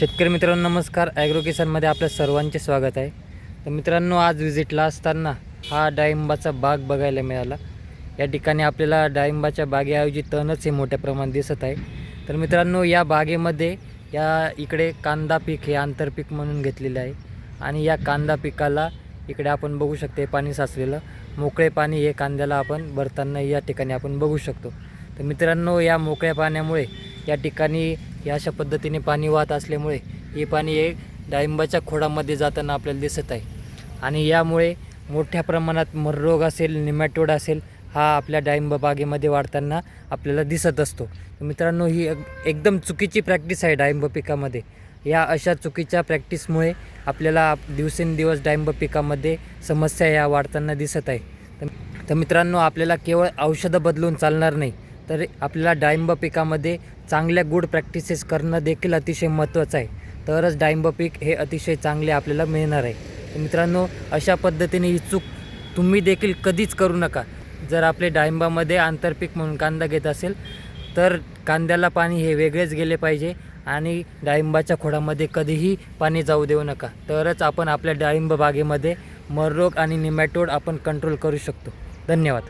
शेतकरी मित्रांनो नमस्कार. ॲग्रो किसानमध्ये आपल्या सर्वांचे स्वागत आहे. तर मित्रांनो आज विजिटला असताना हा डाळिंबाचा बाग बघायला मिळाला. या ठिकाणी आपल्याला डाळिंबाच्या बागेऐवजी तणच हे मोठ्या प्रमाणात दिसत आहे. तर मित्रांनो या बागेमध्ये या इकडे कांदा पीक हे आंतरपीक म्हणून घेतलेले आहे. आणि या कांदा पिकाला इकडे आपण बघू शकतो पाणी साचलेलं. मोकळे पाणी हे कांद्याला आपण भरताना या ठिकाणी आपण बघू शकतो. तर मित्रांनो या मोकळ्या पाण्यामुळे या ठिकाणी या अशा पद्धतीने पाणी वाहत असल्यामुळे हे पाणी हे डाळिंबाच्या खोडामध्ये जाताना आपल्याला दिसत आहे. आणि यामुळे मोठ्या प्रमाणात मररोग असेल निमॅटोड असेल हा आपल्या डाळिंब बागेमध्ये वाढताना आपल्याला दिसत असतो. मित्रांनो ही एकदम चुकीची प्रॅक्टिस आहे डाळिंब पिकामध्ये. या अशा चुकीच्या प्रॅक्टिसमुळे आपल्याला दिवसेंदिवस डाळिंब पिकामध्ये समस्या या वाढताना दिसत आहे. तर मित्रांनो आपल्याला केवळ औषधं बदलून चालणार नाही. तर आपल्याला डाळिंब पिकामध्ये चांगल्या गुड प्रॅक्टिसेस करणं देखील अतिशय महत्त्वाचं आहे. तरच डाळिंब पीक हे अतिशय चांगले आपल्याला मिळणार आहे. मित्रांनो अशा पद्धतीने ही चूक तुम्ही देखील कधीच करू नका. जर आपले डाळिंबामध्ये आंतरपीक म्हणून कांदा घेत असेल तर कांद्याला पाणी हे वेगळेच गेले पाहिजे आणि डाळिंबाच्या खोडामध्ये कधीही पाणी जाऊ देऊ नका. तरच आपण आपल्या डाळिंब बागेमध्ये मररोग आणि निमॅटोड आपण कंट्रोल करू शकतो. धन्यवाद.